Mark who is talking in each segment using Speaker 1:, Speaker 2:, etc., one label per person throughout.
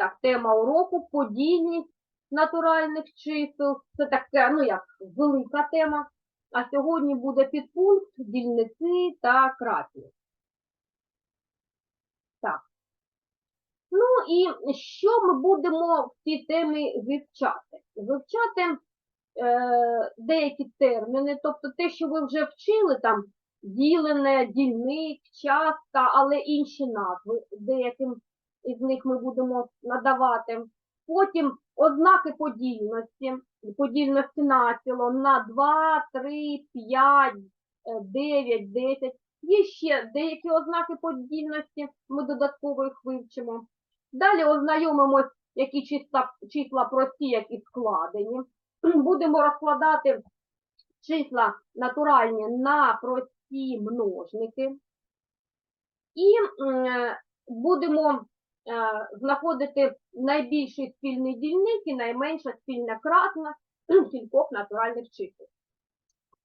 Speaker 1: Так, тема уроку подільність натуральних чисел. Це така, ну як велика тема. А сьогодні буде підпункт дільники та кратні. Так. Ну і що ми будемо в цій темі вивчати? Вивчати е, деякі терміни, тобто те, що ви вже вчили, там ділене, дільник, частка, але інші назви, деяким із них ми будемо надавати. Потім ознаки подільності, подільності націло на 2, 3, 5, 9, 10. Є ще деякі ознаки подільності, ми додатково їх вивчимо. Далі ознайомимось, які числа, числа прості, які складені. Будемо розкладати числа натуральні на прості множники. І будемо е, знаходити найбільший спільний дільник і найменша спільна кратна кількох натуральних чисел.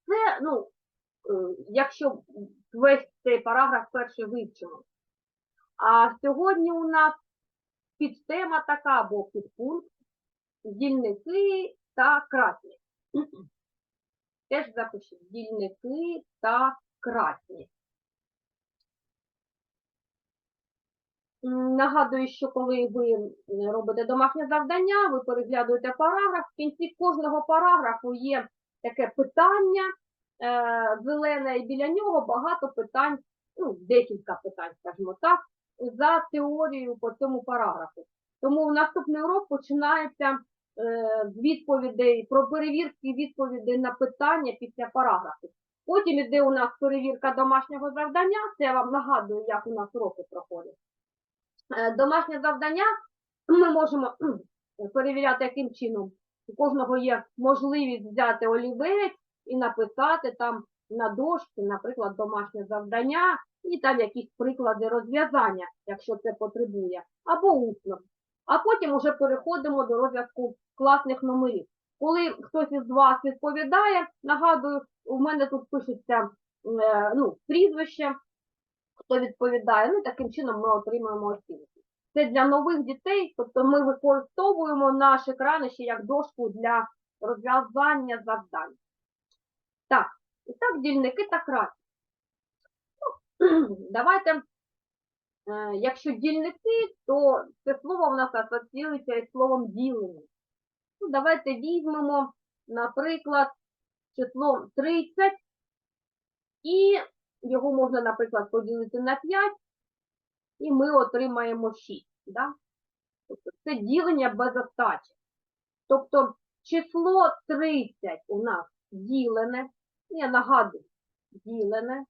Speaker 1: Це, ну, е, якщо весь цей параграф перший вивчимо. А сьогодні у нас підтема така або підпункт дільники та кратні. Теж запишіть дільники та кратні. Нагадую, що коли ви робите домашнє завдання, ви переглядуєте параграф. В кінці кожного параграфу є таке питання е, зелене, і біля нього багато питань, ну, декілька питань, скажімо так, за теорією по цьому параграфу. Тому наступний урок починається е, з відповідей про перевірки відповідей на питання після параграфу. Потім іде у нас перевірка домашнього завдання. Це я вам нагадую, як у нас уроки проходять. Е, Домашнє завдання ми можемо перевіряти яким чином. У кожного є можливість взяти олівець і написати там на дошці, наприклад, домашнє завдання, і там якісь приклади розв'язання, якщо це потребує, або усно. А потім вже переходимо до розв'язку класних номерів. Коли хтось із вас відповідає, нагадую, у мене тут пишеться е, ну, прізвище, хто відповідає, ну таким чином ми отримуємо оцінки. Це для нових дітей, тобто ми використовуємо наш екран ще як дошку для розв'язання завдань. Так, і так, дільники та кратні. Ну, давайте, е, якщо дільники, то це слово в нас асоціюється із словом ділення. Ну, давайте візьмемо, наприклад, число 30, і його можна, наприклад, поділити на 5, і ми отримаємо 6. Да? Тобто це ділення без остачі. Тобто число 30 у нас ділене, я нагадую, ділене.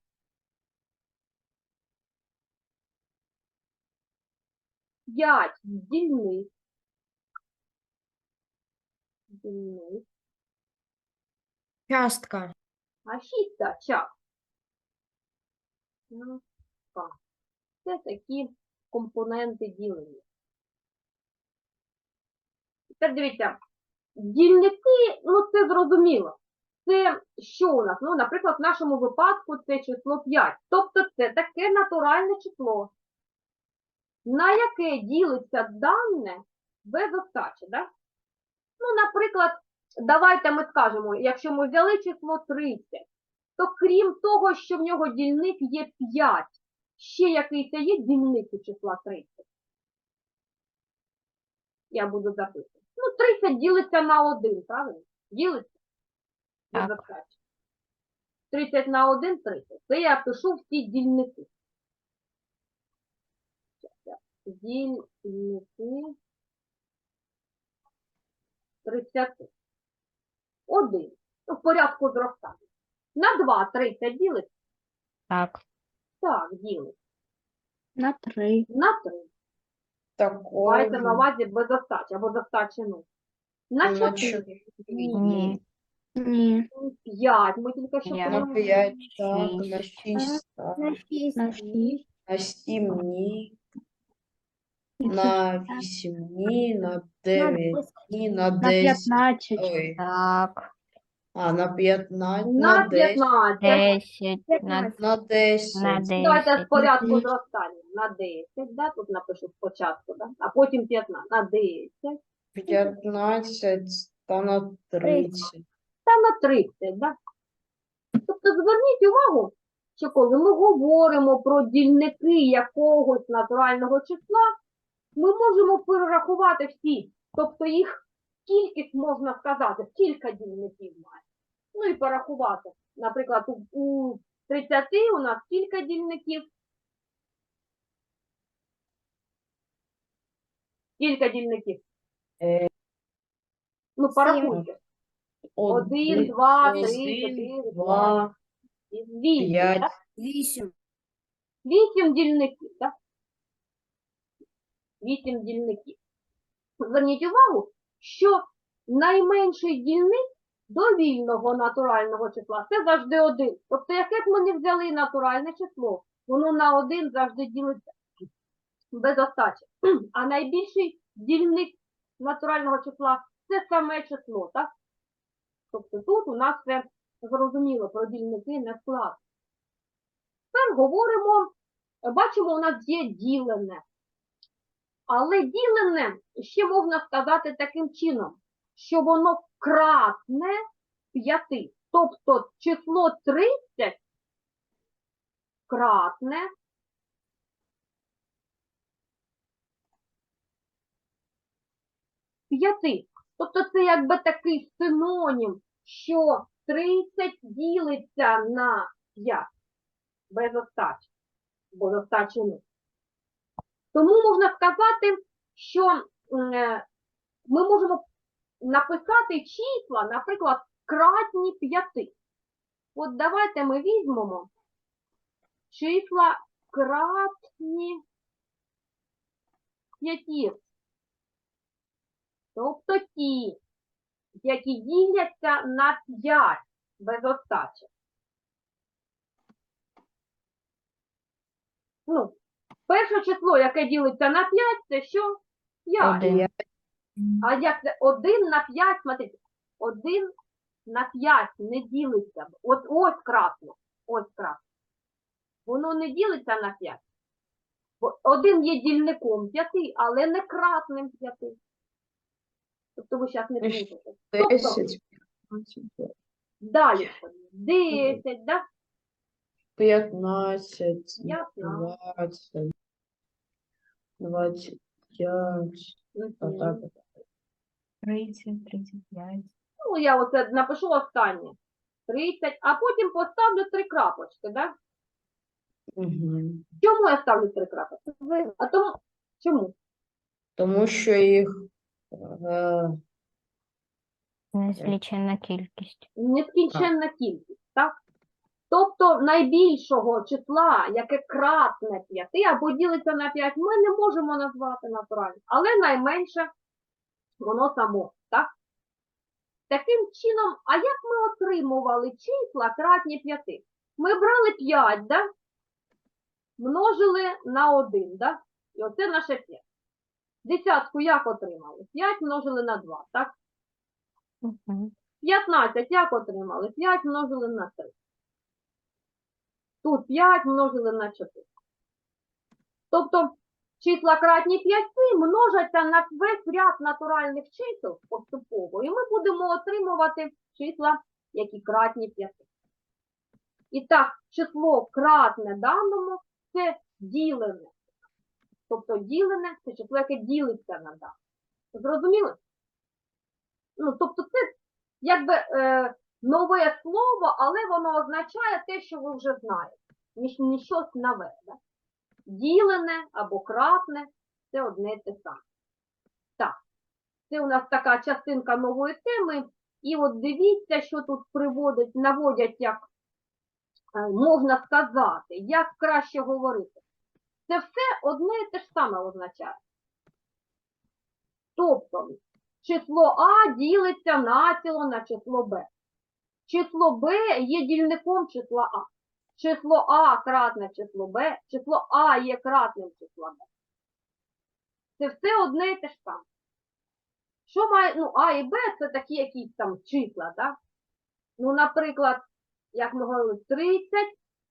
Speaker 1: П'ять дільниць. Дільниць.
Speaker 2: Частка.
Speaker 1: А шість час. Так. Це такі компоненти ділення. Тепер дивіться, дільники, ну це зрозуміло. Це що у нас? Ну, наприклад, в нашому випадку це число 5. Тобто це таке натуральне число, на яке ділиться дане без остачі. Да? Ну, наприклад, давайте ми скажемо, якщо ми взяли число 30, то крім того, що в нього дільник є 5, ще якийсь є дільник у числа 30. Я буду записувати. Ну, 30 ділиться на 1, правильно? Ділиться?
Speaker 2: Так.
Speaker 1: 30 на 1 – 30. Це я пишу всі дільники. Дільники 30. 1. Ну, в порядку зростання. На 2 30 ділиться?
Speaker 2: Так.
Speaker 1: Так, ділиться.
Speaker 2: На три.
Speaker 1: На 3. Мається на увазі без остачі або з остачі 0. На
Speaker 3: На
Speaker 1: 4.
Speaker 2: Ні. Ні.
Speaker 1: 5. Ми тільки що
Speaker 2: П'ять.
Speaker 3: На
Speaker 1: подумали.
Speaker 3: 5, так, на 6, так,
Speaker 2: На шість.
Speaker 3: на 7 ні, на 8 ні, на 9 ні, на
Speaker 2: На
Speaker 3: 10,
Speaker 2: п'ятнадцять.
Speaker 3: ой,
Speaker 2: Так.
Speaker 3: А на 15,
Speaker 1: На
Speaker 3: на 10,
Speaker 1: 15.
Speaker 2: Десять. На,
Speaker 3: на 10,
Speaker 2: на
Speaker 1: Давайте з порядку зростання. на 10, да? тут напишу спочатку, да? а потім 15 на 10
Speaker 3: 15 та на 30.
Speaker 1: та на 30. Да? Тобто зверніть увагу, що коли ми говоримо про дільники якогось натурального числа, ми можемо перерахувати всі, тобто їх кількість можна сказати, кілька дільників має. Ну і порахувати. Наприклад, у, у 30 у нас кілька дільників. Кілька дільників.
Speaker 3: Е,
Speaker 1: Ну, порахуйте. Один, два, три, чотири,
Speaker 3: два,
Speaker 1: Вісім.
Speaker 4: Вісім.
Speaker 1: Вісім дільників, так? Вісім дільників. Зверніть увагу, що найменший дільник довільного натурального числа це завжди один. Тобто, яке б ми не взяли натуральне число, воно на один завжди ділиться без остачі. А найбільший дільник натурального числа це саме число, так? Тобто тут у нас все зрозуміло про дільники не склад. Тепер говоримо, бачимо, у нас є ділене. Але ділене ще можна сказати таким чином, що воно кратне 5. Тобто число 30 кратне 5. Тобто це якби такий синонім, що 30 ділиться на 5 без остачі, бо остачі нуль. Тому можна сказати, що е, ми можемо написати числа, наприклад, кратні 5. От давайте ми візьмемо числа кратні 5. Тобто ті, які діляться на 5 без остачі. Ну, перше число, яке ділиться на 5, це що? 5.
Speaker 2: Один.
Speaker 1: А як це 1 на 5, смотрите, 1 на 5 не ділиться. От ось красно, ось красно. Воно не ділиться на 5. Бо один є дільником 5, але не кратним 5. Тобто ви зараз не плутаєте.
Speaker 3: 10,
Speaker 1: Далі. 10, да?
Speaker 3: 15,
Speaker 1: Ясно.
Speaker 3: 20, 25, отак.
Speaker 2: 30, 35.
Speaker 1: Ну, я оце напишу останнє. 30, а потім поставлю три крапочки, да?
Speaker 3: Мгм.
Speaker 1: Чому я ставлю три крапочки? А тому, чому?
Speaker 3: Тому що їх е,
Speaker 2: Незліченна кількість.
Speaker 1: Нескінченна кількість, так? Тобто найбільшого числа, яке кратне 5 або ділиться на 5, ми не можемо назвати натурально, але найменше воно само, так? Таким чином, а як ми отримували числа кратні 5? Ми брали 5, да? множили на 1, да? і оце наше 5. Десятку як отримали? 5 множили на 2, так?
Speaker 2: Угу.
Speaker 1: 15 як отримали? 5 множили на 3. Тут 5 множили на 4. Тобто числа кратні 5 множаться на весь ряд натуральних чисел поступово, і ми будемо отримувати числа, які кратні 5. І так, число кратне даному це ділене. Тобто ділене це число, яке ділиться на дане. Зрозуміли? Ну, тобто це якби е, нове слово, але воно означає те, що ви вже знаєте. Ніж щось нове. Да? Ділене або кратне це одне й те саме. Так, це у нас така частинка нової теми. І от дивіться, що тут приводять, наводять, як е, можна сказати, як краще говорити. Це все одне і те ж саме означає. Тобто, число А ділиться націло на число Б. Число Б є дільником числа А. Число А кратне число Б, число А є кратним числа Б. Це все одне і те ж саме. Що має, ну, А і Б це такі якісь там числа, так? Ну, наприклад, як ми говорили, 30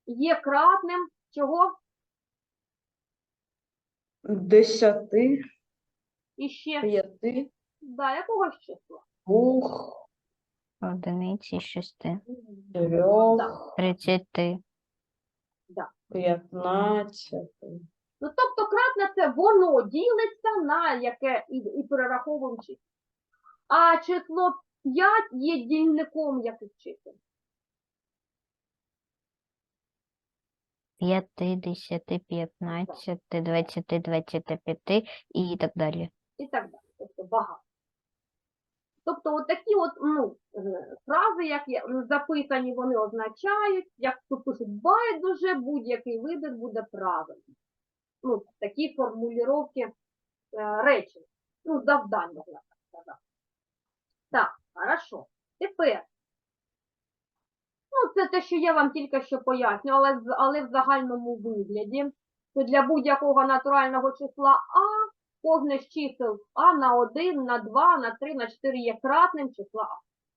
Speaker 1: є кратним чого?
Speaker 3: десяти,
Speaker 1: І ще,
Speaker 3: п'яти,
Speaker 1: да, якогось числа.
Speaker 3: двох,
Speaker 2: Одиниці, шести,
Speaker 3: трьох,
Speaker 2: тридцяти.
Speaker 3: П'ятнадцяти.
Speaker 1: Ну, тобто кратне це воно ділиться на яке і, і перераховуємо число. А число 5 є дільником яких чисел.
Speaker 2: П'яти, десяти, п'ятнадцяти, двадцяти, двадцяти п'яти і так далі.
Speaker 1: і так далі. Тобто багато. Тобто от такі от, ну, е, фрази, як записані, вони означають, як тут пишуть байдуже, будь-який вибір буде правильним. Ну, такі формулювання е, речень. Ну, завдань, можна так сказати. Так, хорошо. Тепер. Ну, це те, що я вам тільки що поясню, але, але в загальному вигляді. То для будь-якого натурального числа А кожне з чисел А на 1, на 2, на 3, на 4 є кратним числа.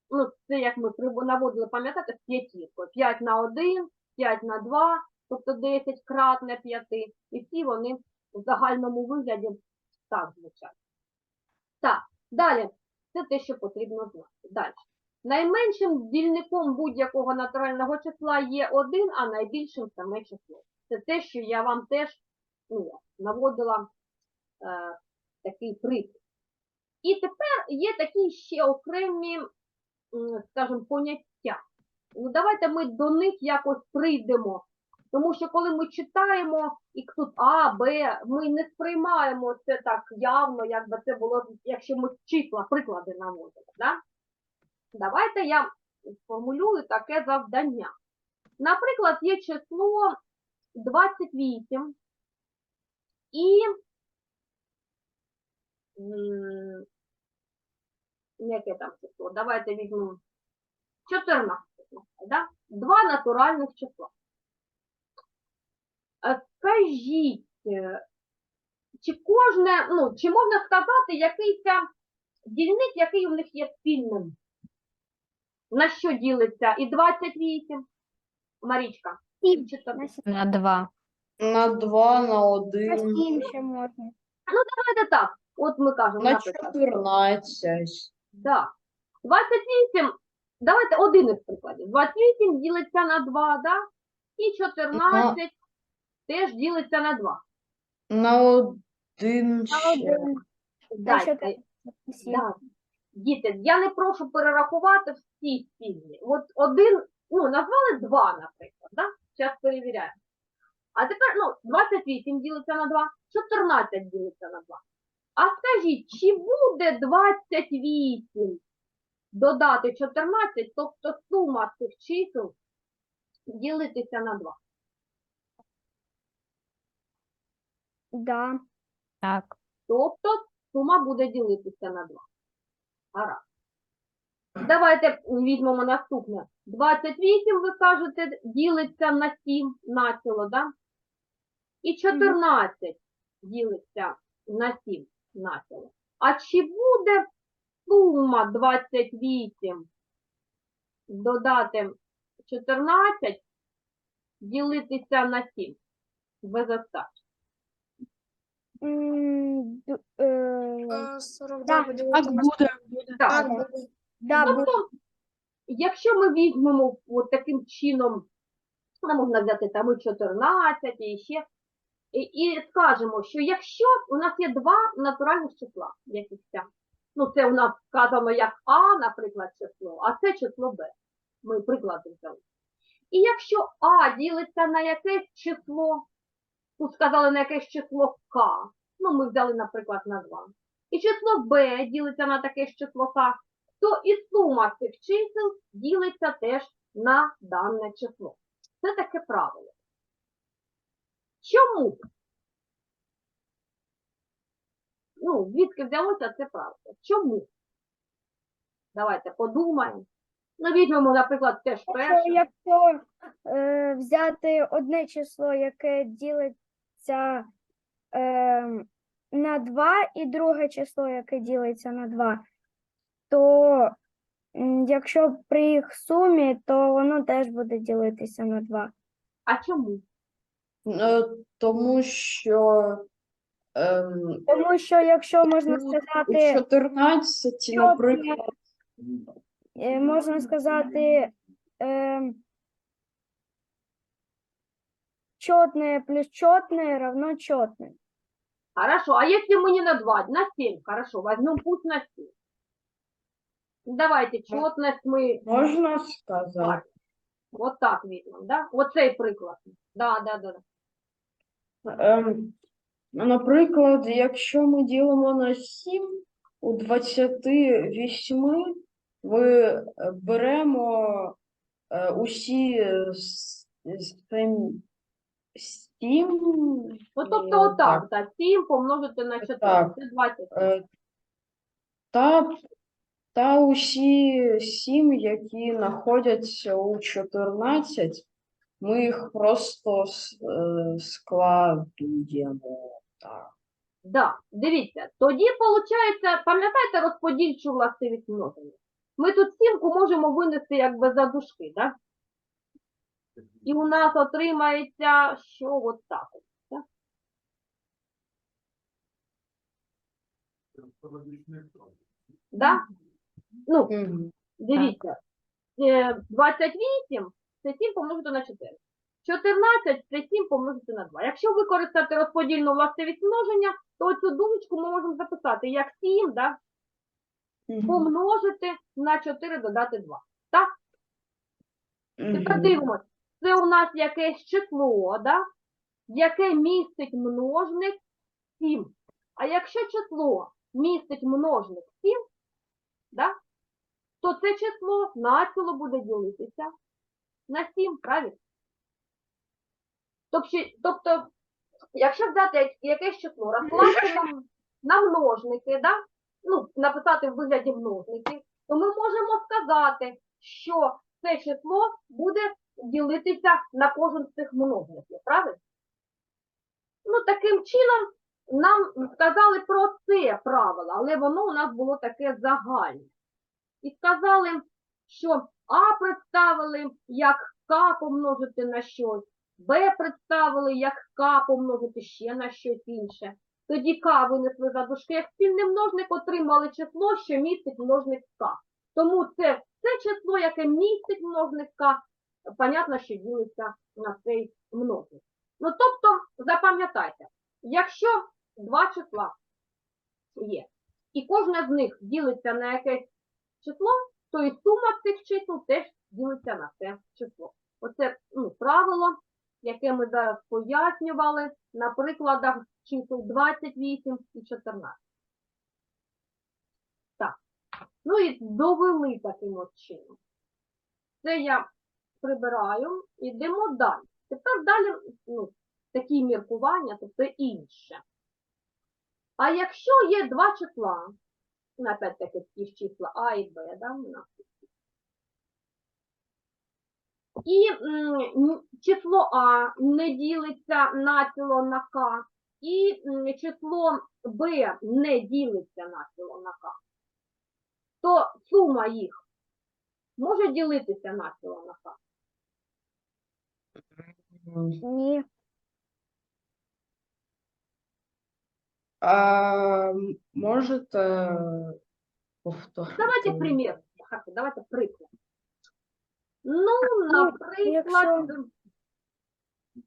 Speaker 1: Ну, це як ми наводили, пам'ятаєте, з п'ятіркою. 5 на 1, 5 на 2, тобто 10 кратне 5. І всі вони в загальному вигляді так звучать. Так, далі. Це те, що потрібно знати. Далі. Найменшим дільником будь-якого натурального числа є 1, а найбільшим саме число. Це те, що я вам теж ну, наводила такий приклад. І тепер є такі ще окремі, скажімо, поняття. Ну, давайте ми до них якось прийдемо. Тому що коли ми читаємо і тут А, Б, ми не сприймаємо це так явно, як би це було, якщо ми числа, приклади наводимо. Да? Давайте я сформулюю таке завдання. Наприклад, є число 28 і яке там число? Давайте візьмемо 14. Да? Два натуральних числа. Е, Скажіть, е, чи кожне, ну, чи можна сказати, якийсь там дільник, який у них є спільним? На що ділиться? І 28? Марічка? І 14.
Speaker 2: На два.
Speaker 3: На два, на один,
Speaker 4: Сім ще можна.
Speaker 1: Давайте так. От ми кажемо,
Speaker 3: на
Speaker 1: наприклад.
Speaker 3: чотирнадцять.
Speaker 1: Да. 28, давайте один із прикладів. 28 ділиться на 2, да? І 14 теж ділиться на 2.
Speaker 3: На один ще.
Speaker 1: Дайте. Да. Діти, я не прошу перерахувати всі спільні. От один, ну, назвали 2, наприклад, да? Зараз перевіряємо. А тепер, ну, 28 ділиться на 2, 14 ділиться на 2. А скажіть, чи буде 28 додати 14, тобто сума цих чисел ділитися на 2?
Speaker 4: Да.
Speaker 2: Так.
Speaker 1: Тобто сума буде ділитися на 2. Гаразд. Давайте візьмемо наступне. 28, ви кажете, ділиться на 7 націло, да? І 14 ділиться на 7 націло. А чи буде сума 28 додати 14 ділитися на 7? Без остачі.
Speaker 4: М, ду- е,
Speaker 5: Так буде.
Speaker 1: Так.
Speaker 4: Да, буде.
Speaker 1: Тобто, якщо ми візьмемо от таким чином, ну, можна взяти там і 14, і ще, і, скажемо, що якщо у нас є два натуральних числа, якісь ну це у нас вказано як А, наприклад, число, а це число Б. Ми приклади взяли. І якщо А ділиться на якесь число, тут сказали на якесь число К, ну ми взяли, наприклад, на 2. І число Б ділиться на таке ж число К, то і сума цих чисел ділиться теж на дане число. Це таке правило. Чому? Ну, звідки взялося це правило? Чому? Давайте подумаємо. Ну, візьмемо, наприклад, теж перше.
Speaker 4: якщо е, взяти одне число, яке ділиться е, на 2, і друге число, яке ділиться на 2, то м, якщо при їх сумі, то воно теж буде ділитися на 2.
Speaker 1: А чому?
Speaker 3: Е, Тому що ем,
Speaker 4: Тому що, якщо можна
Speaker 3: Ну, у
Speaker 4: сказати,
Speaker 3: 14,
Speaker 4: чотне,
Speaker 3: наприклад,
Speaker 4: е, можна сказати, ем, чотне плюс чотне равно чотне.
Speaker 1: Хорошо, а если мы не на 2, на 7, хорошо, возьмем пусть на 7. Давайте, четность мы
Speaker 3: можна сказати.
Speaker 1: вот так візьмемо, да? Оцей приклад. Да, да, да.
Speaker 3: Ем, наприклад, якщо ми ділимо на 7, у 28 ми беремо е, усі с- сем- сім,
Speaker 1: Ну, тобто отак, так, 7 помножити на 4,
Speaker 3: Так.
Speaker 1: це 20.
Speaker 3: е, та, та усі сім, які знаходяться у 14, ми їх просто е, складуємо. Так.
Speaker 1: Да, дивіться, тоді виходить, пам'ятаєте розподільчу властивість множення? Ми тут сімку можемо винести якби за дужки, да? І у нас отримається, що от так. да? Да? Ну, Дивіться, е, 28 це 7 помножити на 4. 14 це 7 помножити на 2. Якщо використати розподільну властивість множення, то цю думочку ми можемо записати як 7, да, помножити на 4 додати 2. Тепер
Speaker 3: Мгм.
Speaker 1: дивимося, це у нас якесь число, да, яке містить множник 7. А якщо число містить множник 7, да, то це число націло буде ділитися на 7, правильно? Тобто, тобто якщо взяти якесь число, розкласти нам на множники, да? ну, написати в вигляді множників, то ми можемо сказати, що це число буде ділитися на кожен з цих множників, правильно? Ну, таким чином нам сказали про це правило, але воно у нас було таке загальне. І сказали, що А представили як К помножити на щось, Б представили як К помножити ще на щось інше. Тоді К винесли за дужки, як спільний множник отримали число, що містить множник К. Тому це, це число, яке містить множник К, понятно, що ділиться на цей множник. Ну, тобто, запам'ятайте, якщо два числа є, і кожне з них ділиться на якесь число, то і сума цих чисел теж ділиться на це число. Оце ну, правило, яке ми зараз пояснювали на прикладах чисел 28 і 14. Так. Ну і довели таким от чином. Це я прибираю, йдемо далі. Тепер далі ну, такі міркування, тобто інше. А якщо є два числа, ну, опять-таки ті ж числа А і Б, да, у нас. І число А не ділиться націло на К, і число Б не ділиться націло на К, то сума їх може ділитися націло на К.
Speaker 4: Ні.
Speaker 3: А м- можете повторити?
Speaker 1: Давайте примір. Хорошо, давайте приклад. Ну, наприклад,
Speaker 4: якщо-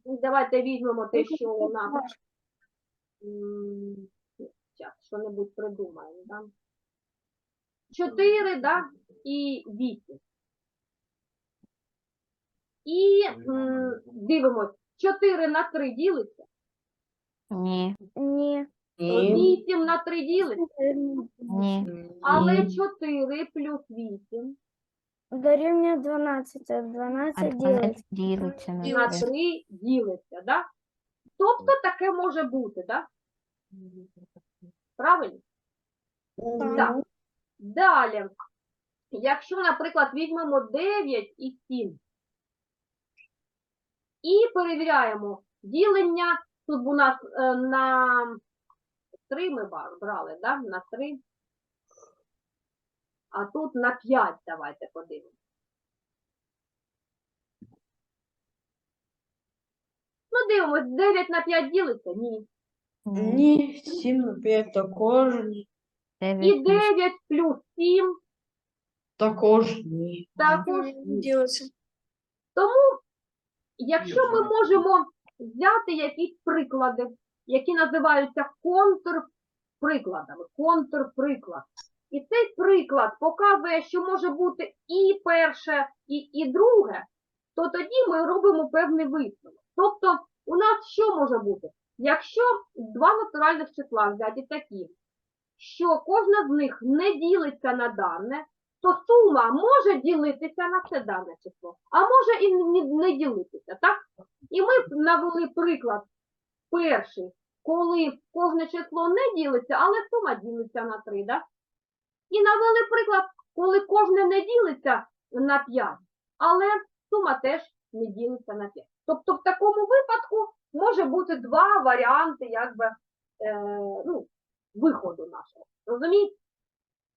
Speaker 1: давайте візьмемо те, що у нас. Зараз що-небудь придумаємо, да? 4, да, і 8. І м, дивимось, 4 на 3 ділиться,
Speaker 2: Ні,
Speaker 4: Ні.
Speaker 3: Ні.
Speaker 1: 8 на 3 ділиться,
Speaker 2: ні,
Speaker 1: але 4 плюс 8
Speaker 4: Дорівнює 12, а 12
Speaker 2: а
Speaker 4: ділиться.
Speaker 2: 12 ділиться на
Speaker 1: на
Speaker 2: 3.
Speaker 1: 3 ділиться, да? Тобто таке може бути, да? Правильно? Так. Далі, якщо, наприклад, візьмемо 9 і 7 і перевіряємо ділення, тут у нас е, на 3 ми брали, да? на 3, а тут на 5 давайте подивимося. Ну, дивимось, 9 на 5 ділиться? Ні.
Speaker 2: Ні.
Speaker 3: Ні, 7 на 5 також
Speaker 1: І 9 плюс 7
Speaker 3: Також ні.
Speaker 1: також
Speaker 5: Не
Speaker 1: ні.
Speaker 5: ділиться.
Speaker 1: Якщо ми можемо взяти якісь приклади, які називаються контрприкладами, контрприклад. І цей приклад показує, що може бути і перше, і, і друге, то тоді ми робимо певний висновок. Тобто, у нас що може бути? Якщо два натуральних числа взяті такі, що кожна з них не ділиться на дане, то сума може ділитися на це дане число, а може і не, ділитися, так? І ми навели приклад перший, коли кожне число не ділиться, але сума ділиться на 3, да? І навели приклад, коли кожне не ділиться на 5, але сума теж не ділиться на 5. Тобто в такому випадку може бути два варіанти якби, е, ну, виходу нашого. Розумієте?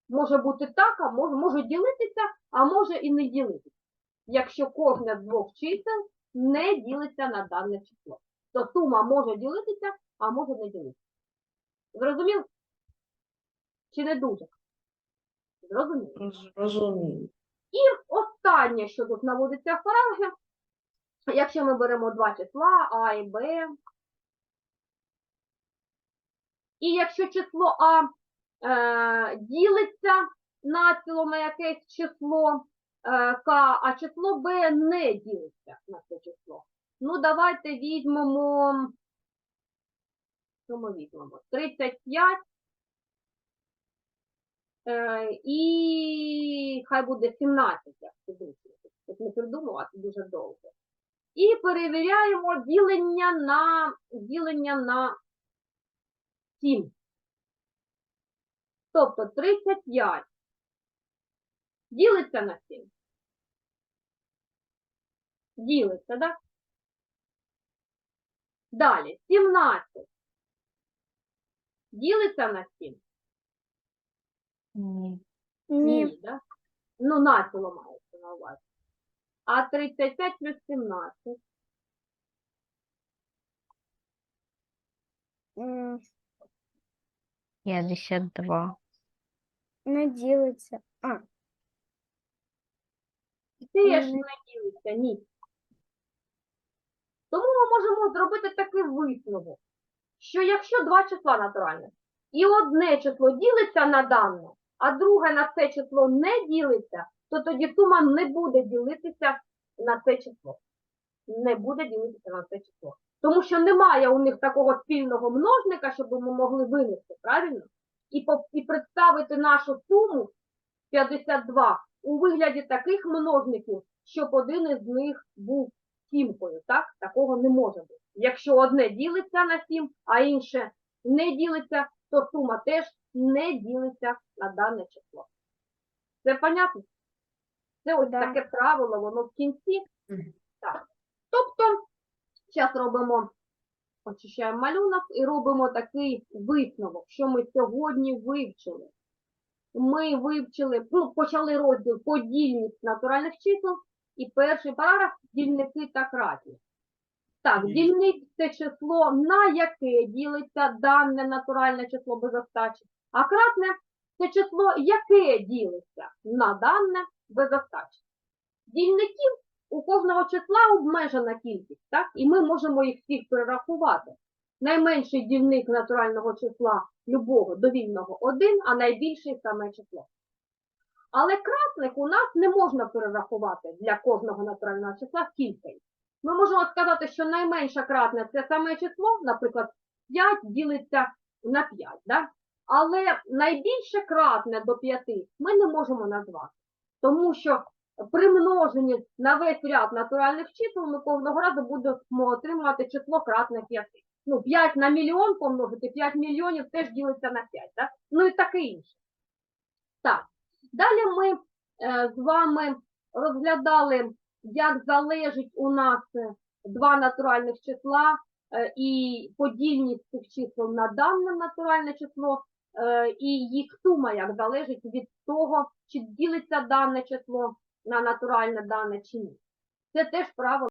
Speaker 1: Може бути так, а може, може ділитися, а може і не ділитися. Якщо кожне з двох чисел не ділиться на дане число. То сума може ділитися, а може не ділитися. Зрозумів? Чи не дуже? Зрозумів.
Speaker 3: Зрозуміло.
Speaker 1: Останнє, що тут наводиться в параграфі, якщо ми беремо два числа А і Б, і якщо число А е, ділиться на якесь число е, К, а число Б не ділиться на це число. Ну, давайте візьмемо, що ми візьмемо? 35 е, і хай буде 17, як Тут не придумувати дуже довго. І перевіряємо ділення на, ділення на 7. Тобто 35 ділиться на 7. Ділиться, так? Далі 17 ділиться на 7.
Speaker 2: Ні.
Speaker 4: Ні.
Speaker 1: Да? Ну, націло мається на увазі. А 35 плюс 17.
Speaker 4: М,
Speaker 2: 52.
Speaker 4: Не ділиться. А,
Speaker 1: Теж
Speaker 4: Ні.
Speaker 1: не ділиться, ні. Тому ми можемо зробити такий висновок, що якщо два числа натуральні, і одне число ділиться на дане, а друге на це число не ділиться, то тоді сума не буде ділитися на це число. Не буде ділитися на це число. Тому що немає у них такого спільного множника, щоб ми могли винести, правильно? І, і представити нашу суму 52 у вигляді таких множників, щоб один із них був сімкою, так? Такого не може бути. Якщо одне ділиться на 7, а інше не ділиться, то сума теж не ділиться на дане число. Це понятно? Це ось
Speaker 4: Да.
Speaker 1: таке правило, воно в кінці. Так. Тобто, зараз робимо, очищаємо малюнок і робимо такий висновок, що ми сьогодні вивчили ми вивчили, ну, почали розділ подільність натуральних чисел, і перший параграф дільники та кратні. Так, дільник це число, на яке ділиться дане натуральне число без остачі, а кратне це число, яке ділиться на дане без остачі. Дільників у кожного числа обмежена кількість, так? і ми можемо їх всіх перерахувати. Найменший дільник натурального числа любого довільного 1, а найбільший саме число. Але кратник у нас не можна перерахувати для кожного натурального числа скільки. Ми можемо сказати, що найменше кратне це саме число, наприклад, 5 ділиться на 5, да? але найбільше кратне до 5 ми не можемо назвати. Тому що при множенні на весь ряд натуральних чисел ми кожного разу будемо отримувати число кратне 5 ну, 5 на мільйон помножити, 5 мільйонів теж ділиться на 5, так? Ну і таке інше. Так, далі ми е, з вами розглядали, як залежить у нас е, два натуральних числа е, і подільність цих чисел на дане натуральне число, і їх сума як залежить від того, чи ділиться дане число на натуральне дане чи ні. Це теж правило.